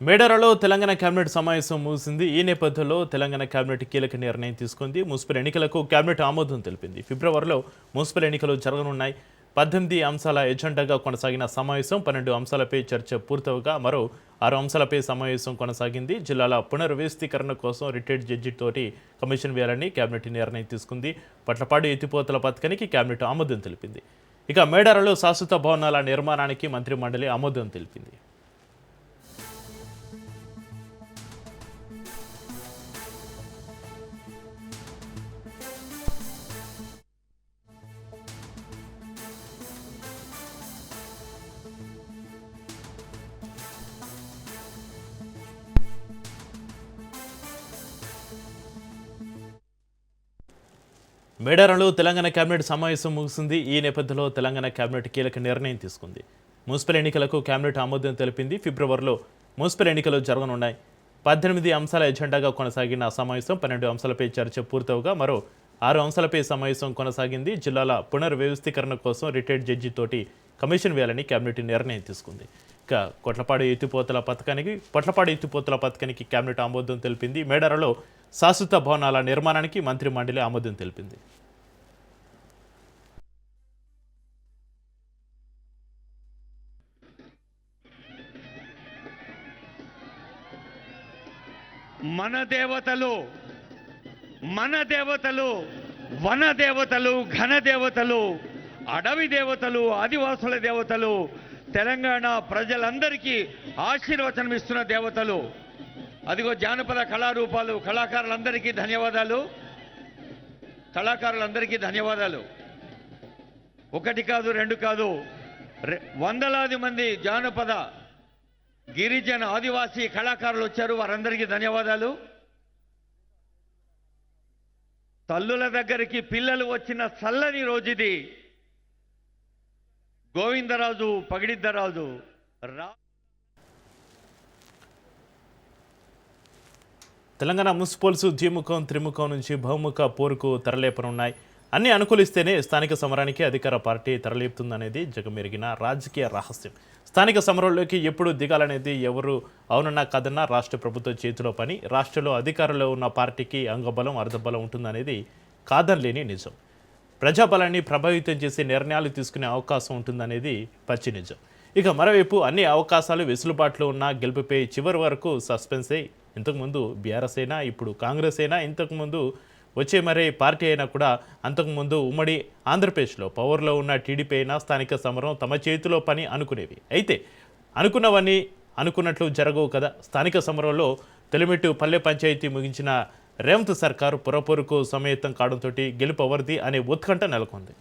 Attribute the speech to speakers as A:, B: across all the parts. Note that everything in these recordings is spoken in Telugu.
A: మేడారలో తెలంగాణ కేబినెట్ సమావేశం ముగిసింది. ఈ నేపథ్యంలో తెలంగాణ కేబినెట్ కీలక నిర్ణయం తీసుకుంది. మున్సిపల్ ఎన్నికలకు కేబినెట్ ఆమోదం తెలిపింది. ఫిబ్రవరిలో మున్సిపల్ ఎన్నికలు జరగనున్నాయి. పద్దెనిమిది అంశాల ఎజెండాగా కొనసాగిన సమావేశం పన్నెండు అంశాలపై చర్చ పూర్తవగా మరో ఆరు అంశాలపై సమావేశం కొనసాగింది. జిల్లాల పునర్వ్యవస్థీకరణ కోసం రిటైర్డ్ జడ్జి తోటి కమిషన్ వేయాలని కేబినెట్ నిర్ణయం తీసుకుంది. పట్లపాడు ఎత్తిపోతల పథకానికి కేబినెట్ ఆమోదం తెలిపింది. ఇక మేడారలో శాశ్వత భవనాల నిర్మాణానికి మంత్రి మండలి ఆమోదం తెలిపింది. మేడారంలో తెలంగాణ కేబినెట్ సమావేశం ముగిసింది. ఈ నేపథ్యంలో తెలంగాణ కేబినెట్ కీలక నిర్ణయం తీసుకుంది. మున్సిపల్ ఎన్నికలకు కేబినెట్ ఆమోదం తెలిపింది. ఫిబ్రవరిలో మున్సిపల్ ఎన్నికలు జరగనున్నాయి. పద్దెనిమిది అంశాల ఎజెండాగా కొనసాగిన సమావేశం పన్నెండు అంశాలపై చర్చ పూర్తవగా మరో ఆరు అంశాలపై సమావేశం కొనసాగింది. జిల్లాల పునర్వ్యవస్థీకరణ కోసం రిటైర్డ్ జడ్జి తోటి కమిషన్ వేయాలని కేబినెట్ నిర్ణయం తీసుకుంది. ఇక కొట్లపాడు ఎత్తిపోతల పథకానికి పొట్లపాడు ఎత్తిపోతల పథకానికి కేబినెట్ ఆమోదం తెలిపింది. మేడారలో శాశ్వత భవనాల నిర్మాణానికి మంత్రి మండలి ఆమోదం తెలిపింది.
B: మన దేవతలు మన దేవతలు వన దేవతలు ఘన దేవతలు అడవి దేవతలు ఆదివాసుల దేవతలు తెలంగాణ ప్రజలందరికీ ఆశీర్వచనం ఇస్తున్న దేవతలు. అదిగో జానపద కళారూపాలు కళాకారులందరికీ ధన్యవాదాలు. కళాకారులందరికీ ధన్యవాదాలు. ఒకటి కాదు రెండు కాదు. రె- వందలాది మంది జానపద గిరిజన ఆదివాసీ కళాకారులు వచ్చారు. వారందరికీ ధన్యవాదాలు. తల్లుల దగ్గరికి పిల్లలు వచ్చిన చల్లని రోజు ఇది గోవిందరాజు పగిడిద్దరాజు రా
A: తెలంగాణ మున్సిపల్స్ ద్విముఖం త్రిముఖం నుంచి బహుముఖ పోరుకు తరలేపనున్నాయి. అన్ని అనుకూలిస్తేనే స్థానిక సమరానికి అధికార పార్టీ తరలేపుతుందనేది జగమెరిగిన రాజకీయ రహస్యం. స్థానిక సమరంలోకి ఎప్పుడు దిగాలనేది ఎవరు అవునన్నా కాదన్నా రాష్ట్ర ప్రభుత్వ చేతిలో పని రాష్ట్రంలో అధికారంలో ఉన్న పార్టీకి అంగబలం అర్ధబలం ఉంటుందనేది కాదనలేని నిజం. ప్రజాబలాన్ని ప్రభావితం చేసే నిర్ణయాలు తీసుకునే అవకాశం ఉంటుందనేది పచ్చి నిజం. ఇక మరోవైపు అన్ని అవకాశాలు వెసులుబాటులో ఉన్న గెలుపుపై చివరి వరకు సస్పెన్స్ ఇంతకుముందు బీఆర్ఎస్ అయినా ఇప్పుడు కాంగ్రెస్ అయినా ఇంతకుముందు వచ్చే మరే పార్టీ అయినా కూడా అంతకుముందు ఉమ్మడి ఆంధ్రప్రదేశ్లో పవర్లో ఉన్న టీడీపీ అయినా స్థానిక సమరం తమ చేతిలో పని అనుకునేవి. అయితే అనుకున్నవన్నీ అనుకున్నట్లు జరగవు కదా. స్థానిక సమరంలో తెలిమెట్టు పల్లె పంచాయతీ ముగించిన రేవంత్ సర్కారు పురపొరుకు సమేతం కావడంతో గెలుపు ఎవరిది అనే ఉత్కంఠ నెలకొంది.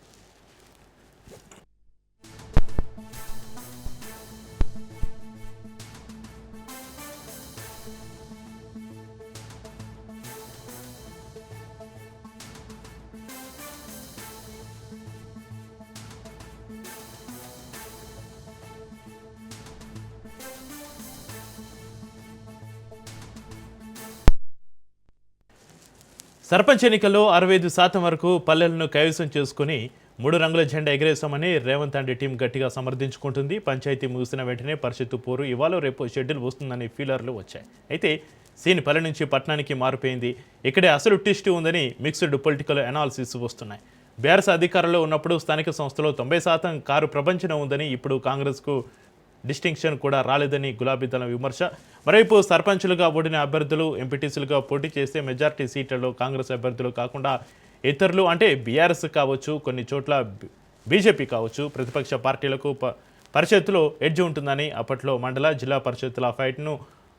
A: సర్పంచ్ ఎన్నికల్లో అరవై ఐదు శాతం వరకు పల్లెలను కైవసం చేసుకుని మూడు రంగుల జెండా ఎగరేసామని రేవంత్ అండ్ టీం గట్టిగా సమర్థించుకుంటుంది. పంచాయతీ ముగిసిన వెంటనే పరిషత్తు పోరు ఇవాళ రేపు షెడ్యూల్ వస్తుందని ఫీలర్లు వచ్చాయి. అయితే సీన్ పల్లె నుంచి పట్టణానికి మారిపోయింది. ఇక్కడే అసలు ట్విస్ట్ ఉందని మిక్స్డ్ పొలిటికల్ అనాలిసిస్ వస్తున్నాయి. బీఆర్ఎస్ అధికారంలో ఉన్నప్పుడు స్థానిక సంస్థలో తొంభై శాతం కారు ప్రపంచం ఉందని ఇప్పుడు కాంగ్రెస్కు డిస్టింక్షన్ కూడా రాలేదని గులాబీ దళం విమర్శ. మరోవైపు సర్పంచులుగా ఓడిన అభ్యర్థులు ఎంపీటీసీలుగా పోటీ చేస్తే మెజార్టీ సీట్లలో కాంగ్రెస్ అభ్యర్థులు కాకుండా ఇతరులు అంటే బీఆర్ఎస్ కావచ్చు కొన్ని చోట్ల బీజేపీ కావచ్చు ప్రతిపక్ష పార్టీలకు ప పరిషత్తులో ఎడ్జ్ ఉంటుందని అప్పట్లో మండల జిల్లా పరిషత్తుల ఫైట్ను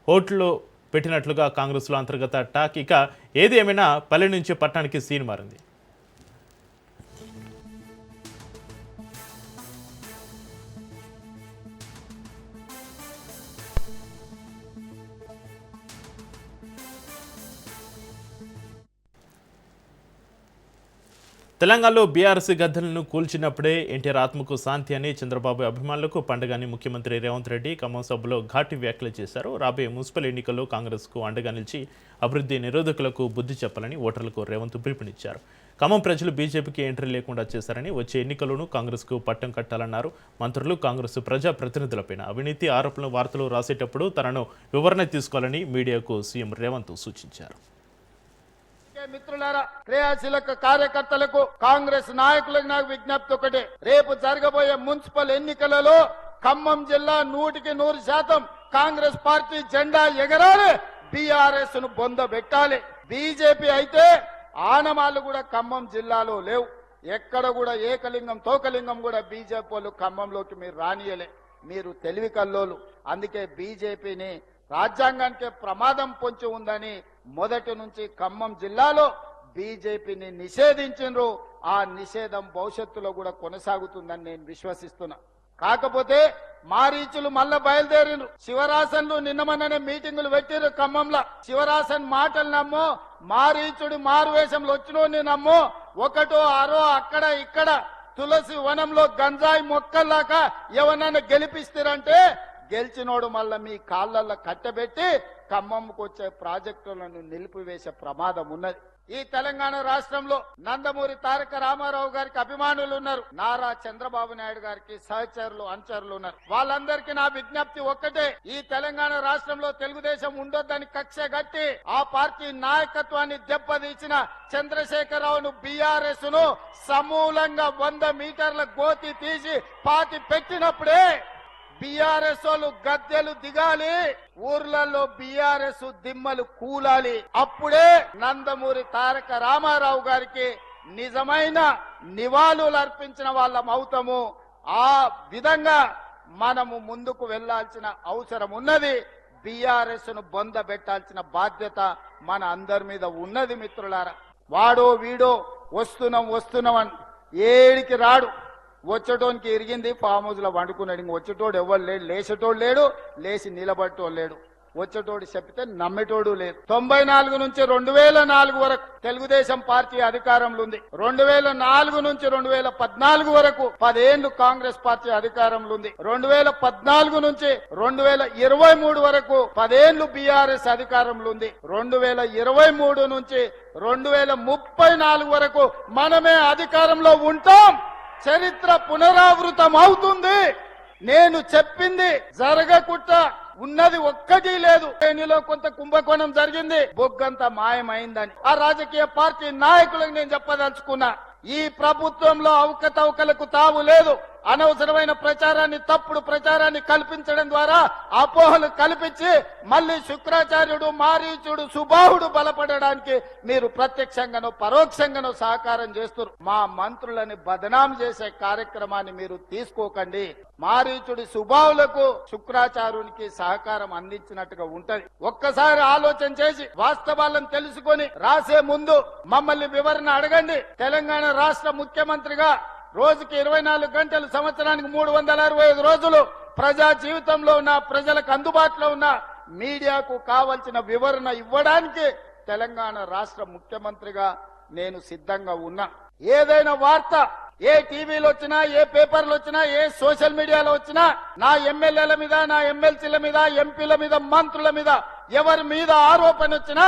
A: హోట్లో పెట్టినట్లుగా కాంగ్రెస్లో అంతర్గత టాక్. ఇక ఏది ఏమైనా పల్లె నుంచి పట్టణానికి సీన్ మారింది. తెలంగాణలో బీఆర్ఎస్ గద్దెలను కూల్చినప్పుడే ఎన్టీఆర్ ఆత్మకు శాంతి అని చంద్రబాబు అభిమానులకు పండగని ముఖ్యమంత్రి రేవంత్ రెడ్డి ఖమ్మం సభలో ఘాటి వ్యాఖ్యలు చేశారు. రాబోయే మున్సిపల్ ఎన్నికల్లో కాంగ్రెస్కు అండగా నిలిచి అభివృద్ధి నిరోధకులకు బుద్ధి చెప్పాలని ఓటర్లకు రేవంత్ పిలుపునిచ్చారు. ఖమ్మం ప్రజలు బీజేపీకి ఎంట్రీ లేకుండా చేశారని వచ్చే ఎన్నికల్లోనూ కాంగ్రెస్కు పట్టం కట్టాలన్నారు. మంత్రులు కాంగ్రెస్ ప్రజా ప్రతినిధులపైన అవినీతి ఆరోపణలు వార్తలు రాసేటప్పుడు తనను వివరణ తీసుకోవాలని మీడియాకు సీఎం రేవంత్ సూచించారు.
C: మిత్రులారా క్రియాశీలక కార్యకర్తలకు కాంగ్రెస్ నాయకులకు నాకు విజ్ఞప్తి ఒకటే. రేపు జరగబోయే మున్సిపల్ ఎన్నికలలో ఖమ్మం జిల్లా నూటికి నూరు శాతం కాంగ్రెస్ పార్టీ జెండా ఎగరాలి. బీఆర్ఎస్ను బొందబెట్టాలి బీజేపీ అయితే ఆనమాలు కూడా ఖమ్మం జిల్లాలో లేవు. ఎక్కడ కూడా ఏకలింగం తోకలింగం కూడా బీజేపీ వాళ్ళు ఖమ్మంలోకి మీరు రానియలే. మీరు తెలివి కల్లోలు. అందుకే బీజేపీని రాజ్యాంగానికి ప్రమాదం పొంచి ఉందని మొదటి నుంచి ఖమ్మం జిల్లాలో బీజేపీని నిషేధించిండ్రు. ఆ నిషేధం భవిష్యత్తులో కూడా కొనసాగుతుందని నేను విశ్వసిస్తున్నా. కాకపోతే మారీచులు మళ్ళా బయలుదేరిండ్రు. శివరాసన్లు నిన్నమన్ననే మీటింగులు పెట్టిండ్రు ఖమ్మంలో. శివరాసన్ మాటలు నమ్మో మారీచుడు మారువేషంలో వచ్చినోని నమ్మో ఒకటో ఆరో అక్కడ ఇక్కడ తులసి వనంలో గంజాయి మొక్కల్లాగా ఎవరన్నా గెలిపిస్తారంటే గెలిచినోడు మళ్ళా మీ కాళ్ళల్లో కట్టబెట్టి ఖమ్మంకు వచ్చే ప్రాజెక్టులను నిలిపివేసే ప్రమాదం ఉన్నది. ఈ తెలంగాణ రాష్ట్రంలో నందమూరి తారక రామారావు గారికి అభిమానులు ఉన్నారు నారా చంద్రబాబు నాయుడు గారికి సహచరులు అనుచరులు ఉన్నారు. వాళ్ళందరికీ నా విజ్ఞప్తి ఒక్కటే. ఈ తెలంగాణ రాష్ట్రంలో తెలుగుదేశం ఉండొద్దని కక్ష గట్టి ఆ పార్టీ నాయకత్వాన్ని దెబ్బతీసిన చంద్రశేఖరరావును బీఆర్ఎస్ను సమూలంగా వంద మీటర్ల గోతి తీసి పాతి పెట్టినప్పుడే బీఆర్ఎస్ వాళ్ళు గద్దెలు దిగాలి ఊర్లలో బీఆర్ఎస్ దిమ్మలు కూలాలి. అప్పుడే నందమూరి తారక రామారావు గారికి నిజమైన నివాళులు అర్పించిన వాళ్ళం అవుతాము. ఆ విధంగా మనము ముందుకు వెళ్ళాల్సిన అవసరం ఉన్నది. బీఆర్ఎస్ను బొంద పెట్టాల్సిన బాధ్యత మన అందరి మీద ఉన్నది మిత్రులారా. వాడో వీడో వస్తున్నాం వస్తున్నాం అని ఏడికి రాడు. వచ్చేటోనికి ఇరిగింది ఫామ్ హౌస్లో వండుకున్నాడు ఇంక వచ్చేటోడు ఎవరు లేడు? లేచేటోడు లేడు లేచి నిలబడటోడు లేడు. వచ్చేటోడు చెప్తే నమ్మేటోడు లేదు తొంభై నాలుగు నుంచి రెండు వేల నాలుగు వరకు తెలుగుదేశం పార్టీ అధికారంలో ఉంది. రెండు వేల నాలుగు నుంచి రెండు వేల పద్నాలుగు వరకు పదేళ్ళు కాంగ్రెస్ పార్టీ అధికారంలో ఉంది. రెండు వేల పద్నాలుగు నుంచి రెండు వేల ఇరవై మూడు వరకు పదేళ్ళు బీఆర్ఎస్ అధికారంలో ఉంది. రెండు వేల ఇరవై మూడు నుంచి రెండు వేల ముప్పై నాలుగు వరకు మనమే అధికారంలో ఉంటాం. చరిత్ర పునరావృతం అవుతుంది నేను చెప్పింది జరగకుట్ట ఉన్నది ఒక్కటి లేదు. శ్రేణిలో కొంత కుంభకోణం జరిగింది. బొగ్గంత మాయమైందని. ఆ రాజకీయ పార్టీ నాయకులకు నేను చెప్పదలుచుకున్నా. ఈ ప్రభుత్వంలో అవకతవకలకు తావు లేదు. అనవసరమైన ప్రచారాన్ని తప్పుడు ప్రచారాన్ని కల్పించడం ద్వారా అపోహలు కల్పించి మళ్ళీ శుక్రాచార్యుడు మారీచుడు సుబాహుడు బలపడడానికి మీరు ప్రత్యక్షంగానో పరోక్షంగానో సహకారం చేస్తారు మా మంత్రులని బదనాం చేసే కార్యక్రమాన్ని మీరు తీసుకోకండి. మారీచుడి సుబాహులకు శుక్రాచార్యునికి సహకారం అందించినట్టుగా ఉంటది. ఒక్కసారి ఆలోచన చేసి వాస్తవాలను తెలుసుకొని రాసే ముందు మమ్మల్ని వివరణ అడగండి. తెలంగాణ రాష్ట్ర ముఖ్యమంత్రిగా రోజుకి ఇరవై నాలుగు గంటలు సంవత్సరానికి మూడు వందల అరవై ఐదు రోజులు ప్రజా జీవితంలో ఉన్న ప్రజలకు అందుబాటులో ఉన్న మీడియాకు కావలసిన వివరణ ఇవ్వడానికి తెలంగాణ రాష్ట్ర ముఖ్యమంత్రిగా నేను సిద్ధంగా ఉన్నా. ఏదైనా వార్త ఏ టీవీలో వచ్చినా ఏ పేపర్లు వచ్చినా ఏ సోషల్ మీడియాలో వచ్చినా నా ఎమ్మెల్యేల మీద నా ఎమ్మెల్సీల మీద ఎంపీల మీద మంత్రుల మీద ఎవరి మీద ఆరోపణ వచ్చినా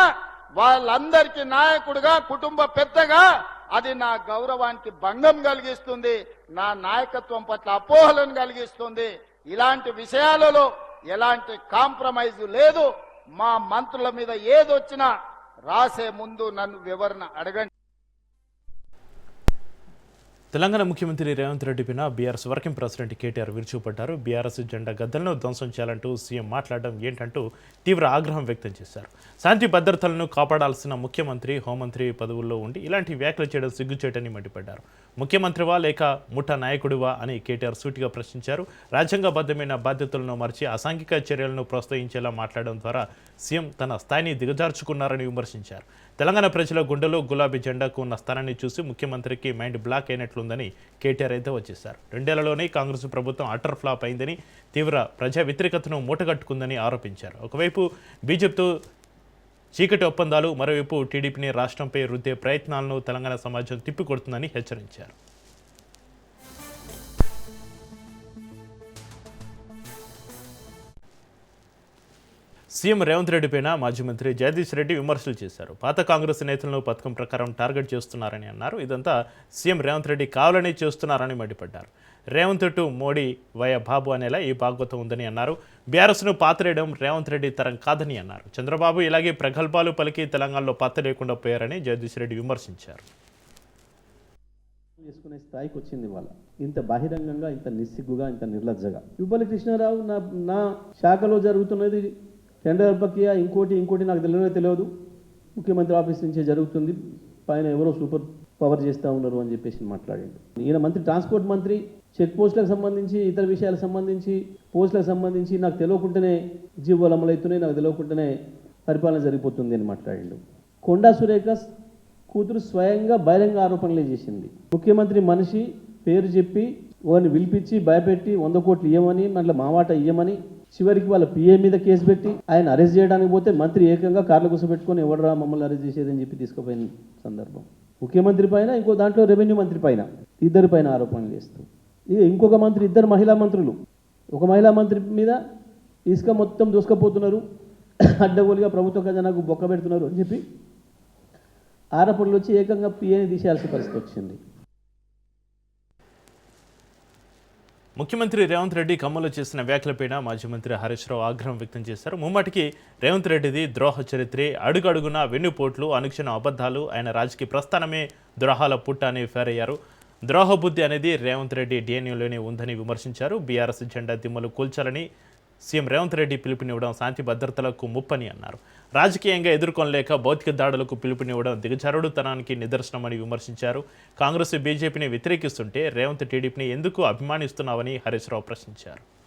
C: వాళ్ళందరికీ నాయకుడుగా కుటుంబ పెద్దగా అది నా గౌరవానికి భంగం కలిగిస్తుంది నా నాయకత్వం పట్ల అపోహలను కలిగిస్తుంది. ఇలాంటి విషయాలలో ఎలాంటి కాంప్రమైజ్ లేదు. మా మంత్రుల మీద ఏదొచ్చినా రాసే ముందు నన్ను వివరణ అడగండి.
A: తెలంగాణ ముఖ్యమంత్రి రేవంత్ రెడ్డి పైన బీఆర్ఎస్ వర్కింగ్ ప్రెసిడెంట్ కేటీఆర్ విరుచుపడ్డారు బీఆర్ఎస్ జెండా గద్దలను ధ్వంసం చేయాలంటూ సీఎం మాట్లాడడం ఏంటంటూ తీవ్ర ఆగ్రహం వ్యక్తం చేశారు. శాంతి భద్రతలను కాపాడాల్సిన ముఖ్యమంత్రి హోంమంత్రి పదవుల్లో ఉండి ఇలాంటి వ్యాఖ్యలు చేయడం సిగ్గుచేటని మండిపడ్డారు. ముఖ్యమంత్రివా లేక ముఠా నాయకుడివా అని కేటీఆర్ సూటిగా ప్రశ్నించారు. రాజ్యాంగబద్ధమైన బాధ్యతలను మర్చి అసాంఘిక చర్యలను ప్రోత్సహించేలా మాట్లాడడం ద్వారా సీఎం తన స్థాయిని దిగజార్చుకున్నారని విమర్శించారు. తెలంగాణ ప్రజల గుండెలో గులాబీ జెండాకు ఉన్న స్థానాన్ని చూసి ముఖ్యమంత్రికి మైండ్ బ్లాక్ అయినట్లుందని కేటీఆర్ అయితే వచ్చేశారు రెండేళ్ళలోనే కాంగ్రెస్ ప్రభుత్వం అటర్ ఫ్లాప్ అయిందని తీవ్ర ప్రజా వ్యతిరేకతను మూటగట్టుకుందని ఆరోపించారు. ఒకవైపు బీజేపీతో చీకటి ఒప్పందాలు మరోవైపు టీడీపీని రాష్ట్రంపై రుద్దే ప్రయత్నాలను తెలంగాణ సమాజం తిప్పికొడుతుందని హెచ్చరించారు. సీఎం రేవంత్ రెడ్డి పైన మాజీ మంత్రి జగదీష్ రెడ్డి విమర్శలు చేశారు. పాత కాంగ్రెస్ నేతలను పథకం ప్రకారం టార్గెట్ చేస్తున్నారని అన్నారు. ఇదంతా సీఎం రేవంత్ రెడ్డి కావాలని చేస్తున్నారని మండిపడ్డారు. రేవంత్ టు మోడీ వయ బాబు అనేలా ఈ భాగవతం ఉందని అన్నారు. బీఆర్ఎస్ను పాతరేయడం రేవంత్ రెడ్డి తరం కాదని అన్నారు. చంద్రబాబు ఇలాగే ప్రగల్భాలు పలికి తెలంగాణలో పాత లేకుండా పోయారని జగదీష్ రెడ్డి విమర్శించారు.
D: చేసుకునే స్థాయికి వచ్చింది వాళ్ళ ఇంత బహిరంగంగా ఇంత నిస్సిగ్గుగా ఇంత నిర్లజ్జగా. యుబ్బలి కృష్ణారావు నా నా శాఖలో జరుగుతున్నది టెండర్ ప్రక్రియ ఇంకోటి ఇంకోటి నాకు తెలియనే తెలియదు. ముఖ్యమంత్రి ఆఫీస్ నుంచే జరుగుతుంది. పైన ఎవరో సూపర్ పవర్ చేస్తూ ఉన్నారు అని చెప్పేసి మాట్లాడండి. ఈయన మంత్రి ట్రాన్స్పోర్ట్ మంత్రి చెక్ పోస్టులకు సంబంధించి ఇతర విషయాలకు సంబంధించి పోస్టులకు సంబంధించి నాకు తెలియకుండానే జీవోలు అమలవుతున్నాయి నాకు తెలియకుండానే పరిపాలన జరిగిపోతుంది అని మాట్లాడిండు. కొండా సురేఖ కూతురు స్వయంగా బహిరంగ ఆరోపణలే చేసింది. ముఖ్యమంత్రి మనిషి పేరు చెప్పి వారిని పిలిపించి భయపెట్టి వంద కోట్లు ఇవ్వమని మళ్ళీ మావాట ఇవ్వమని చివరికి వాళ్ళ పిఏ మీద కేసు పెట్టి ఆయన అరెస్ట్ చేయడానికి పోతే మంత్రి ఏకంగా కార్లు కూర్చోబెట్టుకొని ఎవడరా మమ్మల్ని అరెస్ట్ చేసేదని చెప్పి తీసుకుపోయిన సందర్భం. ముఖ్యమంత్రి పైన ఇంకో దాంట్లో రెవెన్యూ మంత్రి పైన ఇద్దరి పైన ఆరోపణలు చేస్తూ. ఇక ఇంకొక మంత్రి ఇద్దరు మహిళా మంత్రులు. ఒక మహిళా మంత్రి మీద ఇసుక మొత్తం దూసుకపోతున్నారు. అడ్డగోలుగా ప్రభుత్వ ఖజానాకు బొక్క పెడుతున్నారు అని చెప్పి ఆరోపణలు వచ్చి ఏకంగా పిఏని తీసేయాల్సిన పరిస్థితి వచ్చింది.
A: ముఖ్యమంత్రి రేవంత్ రెడ్డి ఖమ్మంలో చేసిన వ్యాఖ్యలపైన మాజీ మంత్రి హరీష్ రావు ఆగ్రహం వ్యక్తం చేశారు. ముమ్మటికి రేవంత్ రెడ్డిది ద్రోహ చరిత్రే అడుగడుగున వెన్నుపోట్లు అనుక్షణ అబద్ధాలు ఆయన రాజకీయ ప్రస్థానమే ద్రోహాల పుట్ట అని ఫేరయ్యారు. ద్రోహబుద్ధి ద్రోహ బుద్ధి అనేది రేవంత్ రెడ్డి డిఎన్యూలోనే ఉందని విమర్శించారు. బీఆర్ఎస్ జెండా దిమ్మలు కూల్చాలని సీఎం రేవంత్ రెడ్డి పిలుపునివ్వడం శాంతి భద్రతలకు ముప్పని అన్నారు. రాజకీయంగా ఎదుర్కొనలేక భౌతిక దాడులకు పిలుపునివ్వడం దిగజారుడుతనానికి నిదర్శనమని విమర్శించారు. కాంగ్రెస్ బీజేపీని వ్యతిరేకిస్తుంటే రేవంత్ టీడీపీని ఎందుకు అభిమానిస్తున్నావని హరీష్ రావు ప్రశ్నించారు.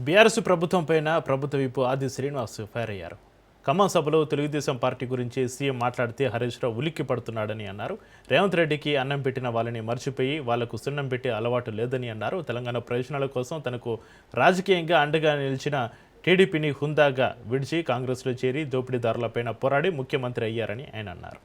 A: బీఆర్ఎస్ ప్రభుత్వంపైన ప్రభుత్వ విపు ఆది శ్రీనివాస్ ఫైర్ అయ్యారు. ఖమ్మం సభలో తెలుగుదేశం పార్టీ గురించి సీఎం మాట్లాడితే హరీష్ రావు ఉలిక్కి పడుతున్నాడని అన్నారు. రేవంత్ రెడ్డికి అన్నం పెట్టిన వాళ్ళని మర్చిపోయి వాళ్ళకు సున్నం పెట్టే అలవాటు లేదని అన్నారు. తెలంగాణ ప్రయోజనాల కోసం తనకు రాజకీయంగా అండగా నిలిచిన టీడీపీని హుందాగా విడిచి కాంగ్రెస్లో చేరి దోపిడీదారులపైన పోరాడి ముఖ్యమంత్రి అయ్యారని ఆయన అన్నారు.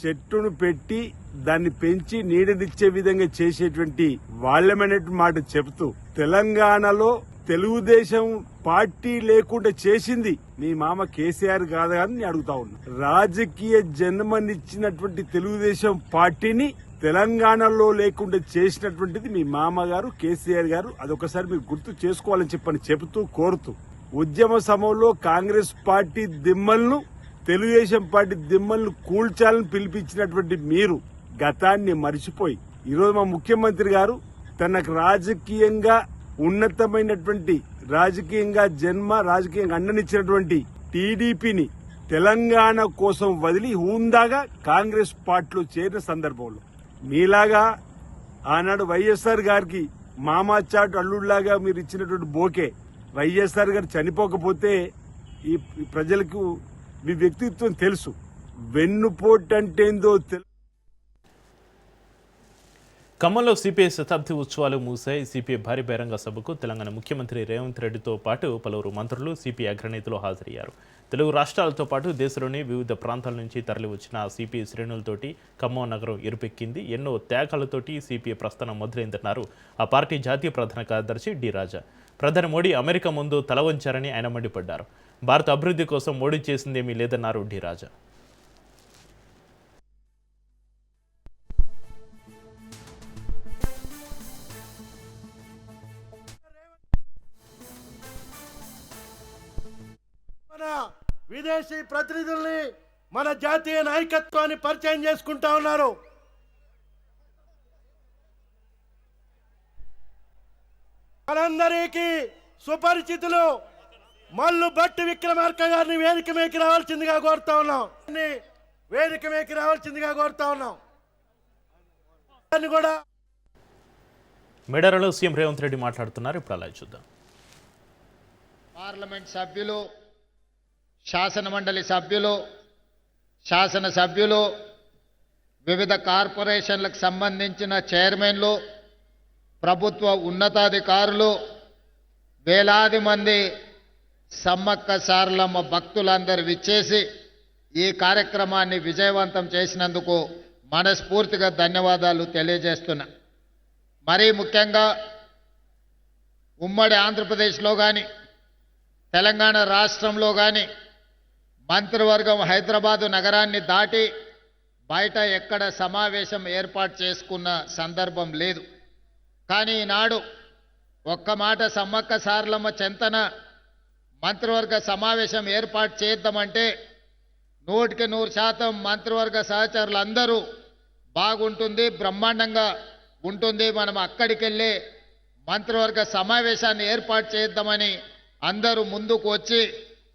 E: చెట్టును పెట్టి దాన్ని పెంచి నీడనిచ్చే విధంగా చేసేటువంటి వాళ్ళమనేటువంటి మాట చెబుతూ తెలంగాణలో తెలుగుదేశం పార్టీ లేకుండా చేసింది మీ మామ కేసీఆర్ కాదు అని నేను అడుగుతా ఉన్నా. రాజకీయ జన్మనిచ్చినటువంటి తెలుగుదేశం పార్టీని తెలంగాణలో లేకుండా చేసినటువంటిది మీ మామగారు కేసీఆర్ గారు. అదొకసారి మీరు గుర్తు చేసుకోవాలని చెప్పని చెబుతూ కోరుతూ ఉద్యమ సమయంలో కాంగ్రెస్ పార్టీ దిమ్మలను తెలుగుదేశం పార్టీ దిమ్మలను కూల్చాలని పిలిపించినటువంటి మీరు గతాన్ని మరిచిపోయి ఈరోజు మా ముఖ్యమంత్రి గారు తనకు రాజకీయంగా ఉన్నతమైనటువంటి రాజకీయంగా జన్మ రాజకీయంగా అండనిచ్చినటువంటి టీడీపీని తెలంగాణ కోసం వదిలి హూందాగా కాంగ్రెస్ పార్టీలో చేరిన సందర్భంలో. మీలాగా ఆనాడు వైఎస్ఆర్ గారికి మామాచాటు అల్లుళ్ళాగా మీరు ఇచ్చినటువంటి బోకే వైఎస్ఆర్ గారు చనిపోకపోతే ఈ ఈ ప్రజలకు మీ వ్యక్తిత్వం తెలుసు. వెన్నుపోటు అంటే ఏందో తెలు
A: ఖమ్మంలో సిపిఐ శతాబ్ది ఉత్సవాలు మూసాయి సిపిఐ భారీ బహిరంగ సభకు తెలంగాణ ముఖ్యమంత్రి రేవంత్ రెడ్డితో పాటు పలువురు మంత్రులు సిపిఐ అగ్రనేతలు హాజరయ్యారు. తెలుగు రాష్ట్రాలతో పాటు దేశంలోని వివిధ ప్రాంతాల నుంచి తరలివచ్చిన సిపిఐ శ్రేణులతోటి ఖమ్మం నగరం ఎరుపెక్కింది. ఎన్నో త్యాగాలతోటి సిపిఐ ప్రస్థానం మొదలైందన్నారు ఆ పార్టీ జాతీయ ప్రధాన కార్యదర్శి డి రాజా. ప్రధాని మోడీ అమెరికా ముందు తల వంచారని ఆయన మండిపడ్డారు. భారత అభివృద్ధి కోసం మోడీ చేసిందేమీ లేదన్నారు డి రాజా.
F: ప్రతినిధుల్ని మన జాతీయ నాయకత్వాన్ని పరిచయం చేసుకుంటా ఉన్నారు. మనందరికీ సుపరిచితులు మల్లు భట్టి విక్రమార్క గారిని వేదిక మీదకి రావాల్సిందిగా కోరుతా ఉన్నాం. ని వేదిక మీదకి రావాల్సిందిగా కోరుతా ఉన్నాం. కూడా
A: మేడారంలో సీఎం రేవంత్ రెడ్డి మాట్లాడుతున్నారు. ఇప్పుడు అలా చూద్దాం.
G: పార్లమెంట్ సభ్యులు శాసన మండలి సభ్యులు శాసన సభ్యులు వివిధ కార్పొరేషన్లకు సంబంధించిన చైర్మన్లు ప్రభుత్వ ఉన్నతాధికారులు వేలాది మంది సమ్మక్క సారలమ్మ భక్తులందరూ విచ్చేసి ఈ కార్యక్రమాన్ని విజయవంతం చేసినందుకు మనస్ఫూర్తిగా ధన్యవాదాలు తెలియజేస్తున్నా. మరీ ముఖ్యంగా ఉమ్మడి ఆంధ్రప్రదేశ్లో కానీ తెలంగాణ రాష్ట్రంలో కానీ మంత్రివర్గం హైదరాబాదు నగరాన్ని దాటి బయట ఎక్కడ సమావేశం ఏర్పాటు చేసుకున్న సందర్భం లేదు. కానీ ఈనాడు ఒక్క మాట సమ్మక్క సారలమ్మ చెంతన మంత్రివర్గ సమావేశం ఏర్పాటు చేద్దామంటే నూటికి నూరు శాతం మంత్రివర్గ సహచరులు అందరూ బాగుంటుంది బ్రహ్మాండంగా ఉంటుంది. మనం అక్కడికి వెళ్ళి మంత్రివర్గ సమావేశాన్ని ఏర్పాటు చేద్దామని అందరూ ముందుకు వచ్చి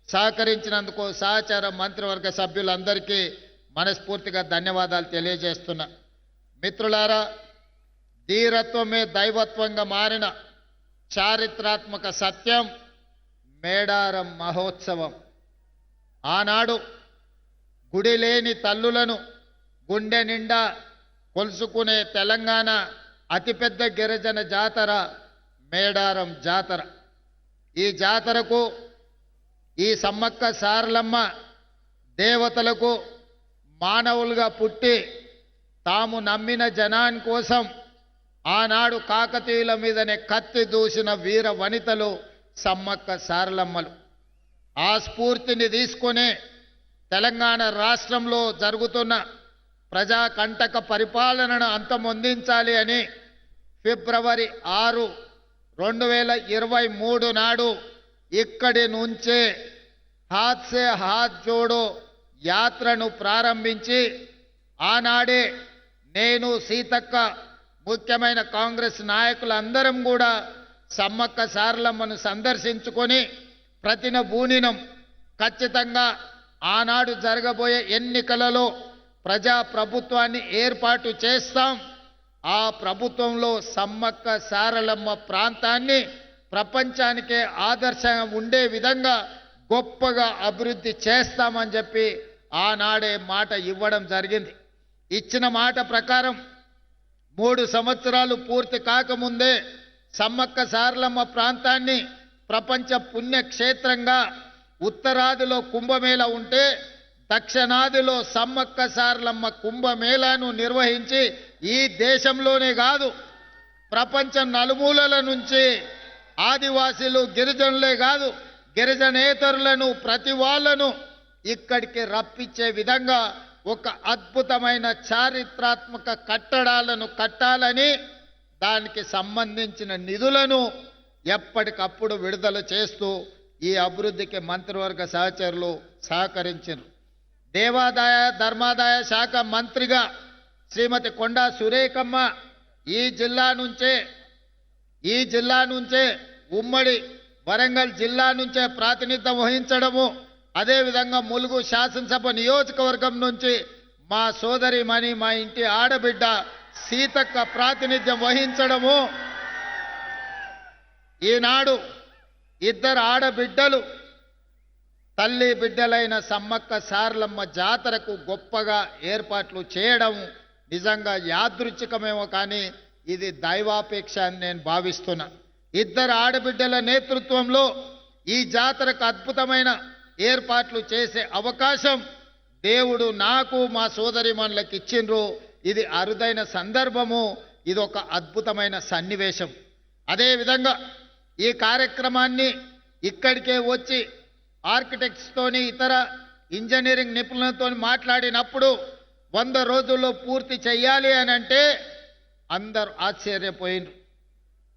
G: సహకరించినందుకు సహచార మంత్రివర్గ సభ్యులందరికీ మనస్ఫూర్తిగా ధన్యవాదాలు తెలియజేస్తున్నా. మిత్రులారా ధీరత్వమే దైవత్వంగా మారిన చారిత్రాత్మక సత్యం మేడారం మహోత్సవం. ఆనాడు గుడి లేని తల్లులను గుండె నిండా కొలుసుకునే తెలంగాణ అతిపెద్ద గిరిజన జాతర మేడారం జాతర. ఈ జాతరకు ఈ సమ్మక్క సారలమ్మ దేవతలకు మానవులుగా పుట్టి తాము నమ్మిన జనాని కోసం ఆనాడు కాకతీయుల మీదనే కత్తి దూసిన వీర వనితలు సమ్మక్క సారలమ్మలు. ఆ స్ఫూర్తిని తీసుకొని తెలంగాణ రాష్ట్రంలో జరుగుతున్న ప్రజాకంటక పరిపాలనను అంతమొందించాలి అని ఫిబ్రవరి ఆరు రెండు వేల ఇరవై మూడు నాడు ఇక్కడి నుంచే హాత్ సే హాత్ జోడో యాత్రను ప్రారంభించి ఆనాడే నేను సీతక్క ముఖ్యమైన కాంగ్రెస్ నాయకులందరం కూడా సమ్మక్క సారలమ్మను సందర్శించుకొని ప్రతిన బూనినం ఖచ్చితంగా ఆనాడు జరగబోయే ఎన్నికలలో ప్రజా ప్రభుత్వాన్ని ఏర్పాటు చేస్తాం. ఆ ప్రభుత్వంలో సమ్మక్క సారలమ్మ ప్రాంతాన్ని ప్రపంచానికే ఆదర్శంగా ఉండే విధంగా గొప్పగా అభివృద్ధి చేస్తామని చెప్పి ఆనాడే మాట ఇవ్వడం జరిగింది. ఇచ్చిన మాట ప్రకారం మూడు సంవత్సరాలు పూర్తి కాకముందే సమ్మక్క సారలమ్మ ప్రాంతాన్ని ప్రపంచ పుణ్యక్షేత్రంగా ఉత్తరాదిలో కుంభమేళ ఉంటే దక్షిణాదిలో సమ్మక్క సారలమ్మ కుంభమేళాను నిర్వహించి ఈ దేశంలోనే కాదు ప్రపంచం నలుమూలల నుంచి ఆదివాసీలు గిరిజనులే కాదు గిరిజనేతరులను ప్రతి వాళ్ళను ఇక్కడికి రప్పించే విధంగా ఒక అద్భుతమైన చారిత్రాత్మక కట్టడాలను కట్టాలని దానికి సంబంధించిన నిధులను ఎప్పటికప్పుడు విడుదల చేస్తూ ఈ అభివృద్ధికి మంత్రివర్గ సహచరులు సహకరించారు. దేవాదాయ ధర్మాదాయ శాఖ మంత్రిగా శ్రీమతి కొండా సురేఖమ్మ ఈ జిల్లా నుంచే ఈ జిల్లా నుంచే ఉమ్మడి వరంగల్ జిల్లా నుంచే ప్రాతినిధ్యం వహించడము అదేవిధంగా ములుగు శాసనసభ నియోజకవర్గం నుంచి మా సోదరి మణి మా ఇంటి ఆడబిడ్డ సీతక్క ప్రాతినిధ్యం వహించడము. ఈనాడు ఇద్దరు ఆడబిడ్డలు తల్లి బిడ్డలైన సమ్మక్క సార్లమ్మ జాతరకు గొప్పగా ఏర్పాట్లు చేయడం నిజంగా యాదృచ్ఛికమేమో కానీ ఇది దైవాపేక్ష అని నేను భావిస్తున్నా. ఇద్దరు ఆడబిడ్డల నేతృత్వంలో ఈ జాతరకు అద్భుతమైన ఏర్పాట్లు చేసే అవకాశం దేవుడు నాకు మా సోదరిమణులకు ఇచ్చిండ్రు. ఇది అరుదైన సందర్భము. ఇది ఒక అద్భుతమైన సన్నివేశం. అదేవిధంగా ఈ కార్యక్రమాన్ని ఇక్కడికే వచ్చి ఆర్కిటెక్ట్స్తోని ఇతర ఇంజనీరింగ్ నిపుణులతో మాట్లాడినప్పుడు వంద రోజుల్లో పూర్తి చెయ్యాలి అని అంటే అందరు ఆశ్చర్యపోయినారు.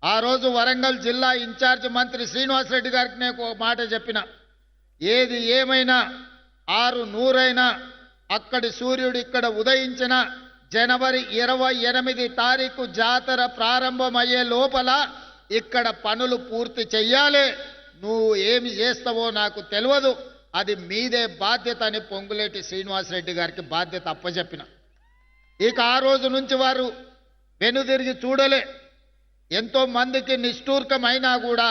G: ఆ రోజు వరంగల్ జిల్లా ఇన్ఛార్జ్ మంత్రి శ్రీనివాసరెడ్డి గారికి నేను ఒక మాట చెప్పిన. ఏది ఏమైనా ఆరు నూరైనా అక్కడి సూర్యుడు ఇక్కడ ఉదయించిన జనవరి ఇరవై ఎనిమిది తారీఖు జాతర ప్రారంభమయ్యే లోపల ఇక్కడ పనులు పూర్తి చెయ్యాలి. నువ్వు ఏమి చేస్తావో నాకు తెలియదు. అది మీదే బాధ్యత అని పొంగులేటి శ్రీనివాసరెడ్డి గారికి బాధ్యత అప్పచెప్పిన ఇక ఆ రోజు నుంచి వారు వెనుదిరిగి చూడలే. ఎంతో మందికి నిష్ఠూర్కమైనా కూడా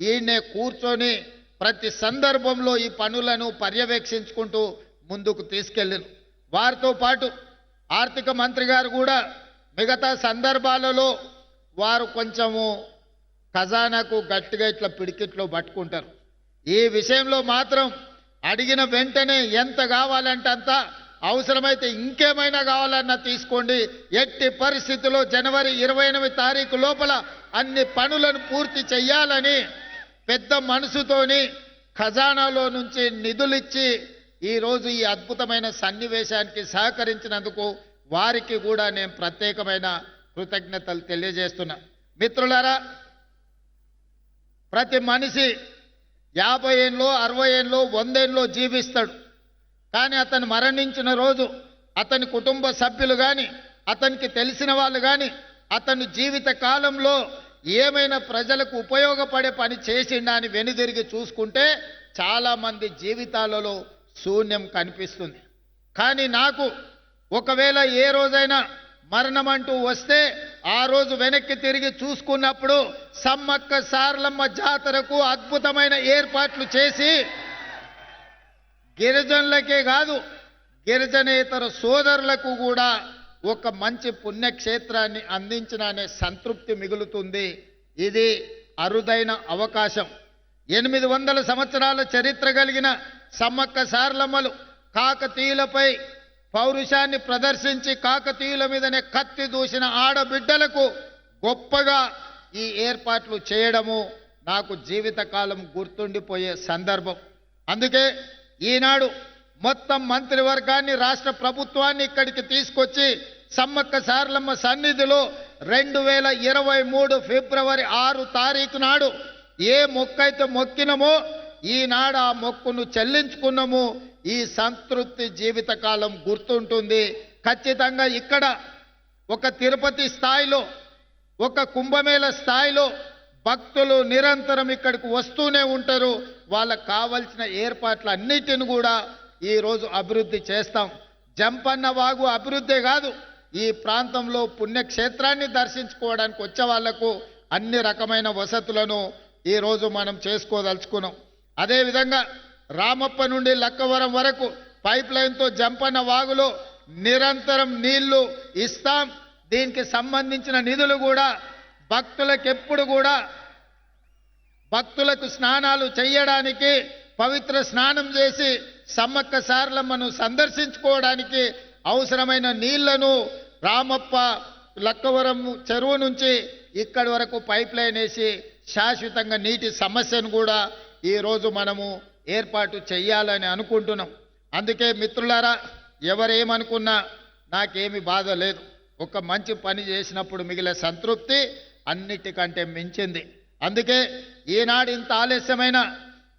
G: ఈయనే కూర్చొని ప్రతి సందర్భంలో ఈ పనులను పర్యవేక్షించుకుంటూ ముందుకు తీసుకెళ్ళిన వారితో పాటు ఆర్థిక మంత్రి గారు కూడా మిగతా సందర్భాలలో వారు కొంచెము ఖజానాకు గట్టిగా ఇట్లా పిడికిట్లో పట్టుకుంటారు. ఈ విషయంలో మాత్రం అడిగిన వెంటనే ఎంత కావాలంటే అంత అవసరమైతే ఇంకేమైనా కావాలన్నా తీసుకోండి. ఎట్టి పరిస్థితుల్లో జనవరి ఇరవై ఎనిమిది తారీఖు లోపల అన్ని పనులను పూర్తి చెయ్యాలని పెద్ద మనసుతోని ఖజానాలో నుంచి నిధులిచ్చి ఈరోజు ఈ అద్భుతమైన సన్నివేశానికి సహకరించినందుకు వారికి కూడా నేను ప్రత్యేకమైన కృతజ్ఞతలు తెలియజేస్తున్నా. మిత్రులారా ప్రతి మనిషి యాభై ఏళ్ళు అరవై ఏళ్ళు వందేళ్ళు జీవిస్తాడు. కానీ అతను మరణించిన రోజు అతని కుటుంబ సభ్యులు కానీ అతనికి తెలిసిన వాళ్ళు కానీ అతను జీవిత కాలంలో ఏమైనా ప్రజలకు ఉపయోగపడే పని చేసిండా అని వెనుదిరిగి చూసుకుంటే చాలామంది జీవితాలలో శూన్యం కనిపిస్తుంది. కానీ నాకు ఒకవేళ ఏ రోజైనా మరణం అంటూ వస్తే ఆ రోజు వెనక్కి తిరిగి చూసుకున్నప్పుడు సమ్మక్క సారలమ్మ జాతరకు అద్భుతమైన ఏర్పాట్లు చేసి గిరిజనులకే కాదు గిరిజనేతర సోదరులకు కూడా ఒక మంచి పుణ్యక్షేత్రాన్ని అందించిన అనే సంతృప్తి మిగులుతుంది. ఇది అరుదైన అవకాశం. ఎనిమిది వందల సంవత్సరాల చరిత్ర కలిగిన సమ్మక్క సార్లమ్మలు కాకతీయులపై పౌరుషాన్ని ప్రదర్శించి కాకతీయుల మీదనే కత్తి దూసిన ఆడబిడ్డలకు గొప్పగా ఈ ఏర్పాట్లు చేయడము నాకు జీవితకాలం గుర్తుండిపోయే సందర్భం. అందుకే ఈనాడు మొత్తం మంత్రివర్గాన్ని రాష్ట్ర ప్రభుత్వాన్ని ఇక్కడికి తీసుకొచ్చి సమ్మక్క సారలమ్మ సన్నిధిలో రెండు వేల ఇరవై మూడు ఫిబ్రవరి ఆరు తారీఖు నాడు ఏ మొక్కైతే మొక్కినమో ఈనాడు ఆ మొక్కును చెల్లించుకున్నాము ఈ సంతృప్తి జీవితకాలం గుర్తుంటుంది. ఖచ్చితంగా ఇక్కడ ఒక తిరుపతి స్థాయిలో ఒక కుంభమేళ స్థాయిలో భక్తులు నిరంతరం ఇక్కడికి వస్తూనే ఉంటారు. వాళ్ళకు కావలసిన ఏర్పాట్లన్నిటిని కూడా ఈరోజు అభివృద్ధి చేస్తాం. జంపన్న వాగు అభివృద్ధే కాదు. ఈ ప్రాంతంలో పుణ్యక్షేత్రాన్ని దర్శించుకోవడానికి వచ్చే వాళ్ళకు అన్ని రకమైన వసతులను ఈరోజు మనం చేసుకోదలుచుకున్నాం. అదేవిధంగా రామప్ప నుండి లక్కవరం వరకు పైప్ లైన్తో జంపన్న వాగులో నిరంతరం నీళ్ళు ఇస్తాం. దీనికి సంబంధించిన నిధులు కూడా భక్తులకు ఎప్పుడు కూడా భక్తులకు స్నానాలు చేయడానికి పవిత్ర స్నానం చేసి సమ్మక్క సారలమ్మను సందర్శించుకోవడానికి అవసరమైన నీళ్ళను రామప్ప లక్కవరం చెరువు నుంచి ఇక్కడి వరకు పైప్ లైన్ వేసి శాశ్వతంగా నీటి సమస్యను కూడా ఈరోజు మనము ఏర్పాటు చేయాలని అనుకుంటున్నాం. అందుకే మిత్రులారా ఎవరేమనుకున్నా నాకేమి బాధ లేదు. ఒక మంచి పని చేసినప్పుడు మిగిలే సంతృప్తి అన్నిటికంటే మించింది. అందుకే ఈనాడు ఇంత ఆలస్యమైన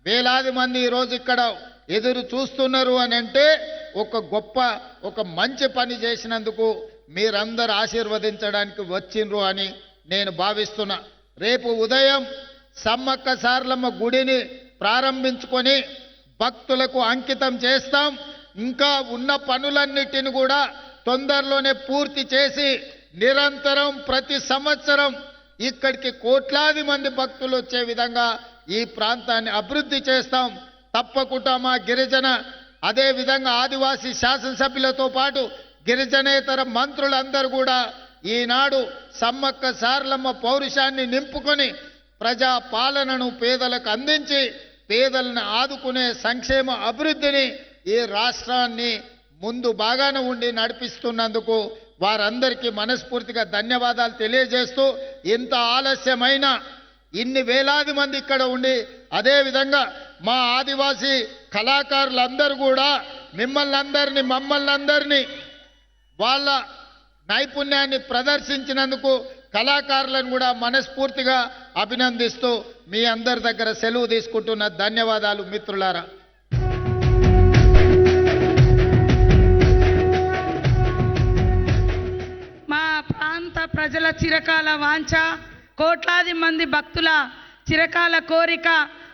G: వేలాది మంది ఈరోజు ఇక్కడ ఎదురు చూస్తున్నారు అని అంటే ఒక గొప్ప ఒక మంచి పని చేసినందుకు మీరందరూ ఆశీర్వదించడానికి వచ్చిండ్రు అని నేను భావిస్తున్నా. రేపు ఉదయం సమ్మక్క సార్లమ్మ గుడిని ప్రారంభించుకొని భక్తులకు అంకితం చేస్తాం. ఇంకా ఉన్న పనులన్నిటిని కూడా తొందరలోనే పూర్తి చేసి నిరంతరం ప్రతి సంవత్సరం ఇక్కడికి కోట్లాది మంది భక్తులు వచ్చే విధంగా ఈ ప్రాంతాన్ని అభివృద్ధి చేస్తాం. తప్పకుండా మా గిరిజన అదే విధంగా ఆదివాసీ శాసనసభ్యులతో పాటు గిరిజనేతర మంత్రులందరూ కూడా ఈనాడు సమ్మక్క సారలమ్మ పౌరుషాన్ని నింపుకొని ప్రజా పాలనను పేదలకు అందించి పేదలను ఆదుకునే సంక్షేమ అభివృద్ధిని ఈ రాష్ట్రాన్ని ముందు బాగానే ఉండి నడిపిస్తున్నందుకు వారందరికీ మనస్ఫూర్తిగా ధన్యవాదాలు తెలియజేస్తూ ఇంత ఆలస్యమైన ఇన్ని వేలాది మంది ఇక్కడ ఉండి అదేవిధంగా మా ఆదివాసీ కళాకారులందరూ కూడా మిమ్మల్ని అందరినీ మమ్మల్ని అందరినీ వాళ్ళ నైపుణ్యాన్ని ప్రదర్శించినందుకు కళాకారులను కూడా మనస్ఫూర్తిగా అభినందిస్తూ మీ అందరి దగ్గర సెలవు తీసుకుంటున్న ధన్యవాదాలు మిత్రులారా.
H: ప్రజల చిరకాల వాంఛ కోట్లాది మంది భక్తుల చిరకాల కోరిక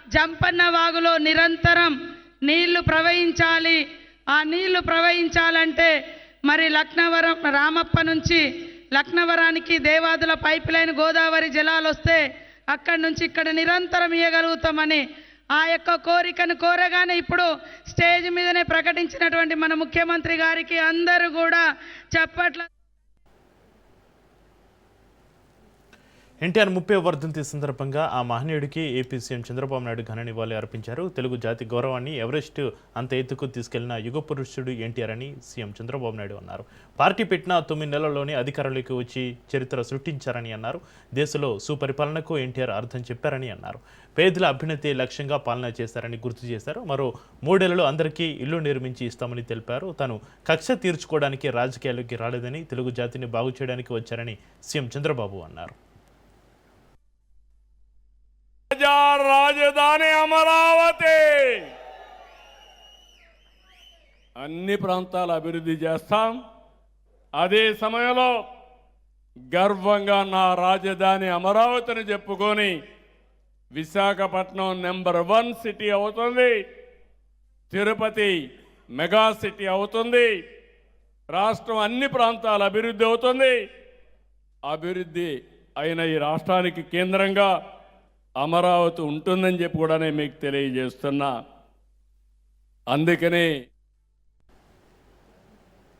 H: జంపన్న వాగులో నిరంతరం నీళ్ళు ప్రవహించాలి. ఆ నీళ్ళు ప్రవహించాలంటే మరి లక్నవరం రామప్ప నుంచి లక్నవరానికి దేవాదుల పైప్ లైన్ గోదావరి జలాలు వస్తే అక్కడి నుంచి ఇక్కడ నిరంతరం ఇవ్వగలుగుతామని ఆ యొక్క కోరికను కోరగానే ఇప్పుడు స్టేజ్ మీదనే ప్రకటించినటువంటి మన ముఖ్యమంత్రి గారికి అందరూ కూడా చప్పట్ల
A: ఎన్టీఆర్ ముప్పై వర్ధంతి సందర్భంగా ఆ మహనీయుడికి ఏపీ సీఎం చంద్రబాబు నాయుడు ఘన నివాళి అర్పించారు. తెలుగు జాతి గౌరవాన్ని ఎవరెస్ట్ అంత ఎత్తుకు తీసుకెళ్ళిన యుగ పురుషుడు ఎన్టీఆర్ అని సీఎం చంద్రబాబు నాయుడు అన్నారు. పార్టీ పెట్టిన తొమ్మిది నెలల్లోనే అధికారంలోకి వచ్చి చరిత్ర సృష్టించారని అన్నారు. దేశంలో సుపరిపాలనకు ఎన్టీఆర్ అర్థం చెప్పారని అన్నారు. పేదల అభ్యున్నతి లక్ష్యంగా పాలన చేశారని గుర్తు చేశారు. మరో మూడేళ్ళలో అందరికీ ఇల్లు నిర్మించి ఇస్తామని తెలిపారు. తాను కక్ష తీర్చుకోవడానికి రాజకీయాల్లోకి రాలేదని తెలుగు జాతిని బాగు చేయడానికి వచ్చారని సీఎం చంద్రబాబు అన్నారు.
I: ప్రజా రాజధాని అమరావతి. అన్ని ప్రాంతాలు అభివృద్ధి చేస్తాం. అదే సమయంలో గర్వంగా నా రాజధాని అమరావతిని చెప్పుకొని విశాఖపట్నం నెంబర్ వన్ సిటీ అవుతుంది. తిరుపతి మెగా సిటీ అవుతుంది. రాష్ట్రం అన్ని ప్రాంతాల అభివృద్ధి అవుతుంది. అభివృద్ధి అయిన ఈ రాష్ట్రానికి కేంద్రంగా అమరావతి ఉంటుందని చెప్పి కూడా నేను మీకు తెలియజేస్తున్నా. అందుకనే